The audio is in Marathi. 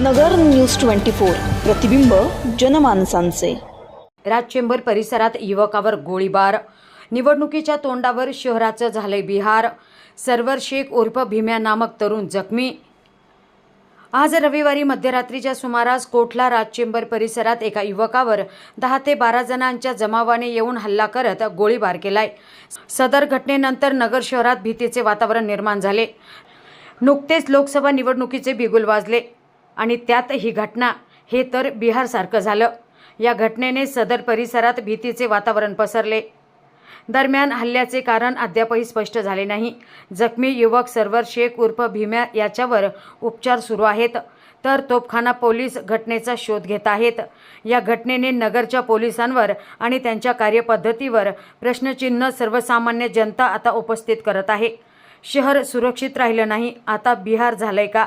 नगर न्यूज ट्वेंटी फोर. प्रतिबिंब जनमानसांचे. राज चेंबर परिसरात युवकावर गोळीबार. निवडणुकीच्या तोंडावर शहराचं झालंय बिहार. सर्वर शेख उर्फ भीम्या नामक तरुण जखमी. आज रविवारी मध्यरात्रीच्या सुमारास कोठला राज चेंबर परिसरात एका युवकावर दहा ते बारा जणांच्या जमावाने येऊन हल्ला करत गोळीबार केलाय. सदर घटनेनंतर नगर शहरात भीतीचे वातावरण निर्माण झाले. नुकतेच लोकसभा निवडणुकीचे बिगुल वाजले. आणि त्यात ही घटना हे तर बिहारसारखं झालं. या घटनेने सदर परिसरात भीतीचे वातावरण पसरले. दरम्यान हल्ल्याचे कारण अद्यापही स्पष्ट झाले नाही. जखमी युवक सर्वर शेख उर्फ भीम्या याच्यावर उपचार सुरू आहेत. तर तोपखाना पोलीस घटनेचा शोध घेत आहेत. या घटनेने नगरच्या पोलिसांवर आणि त्यांच्या कार्यपद्धतीवर प्रश्नचिन्ह सर्वसामान्य जनता आता उपस्थित करत आहे. शहर सुरक्षित राहिलं नाही. आता बिहार झालंय का?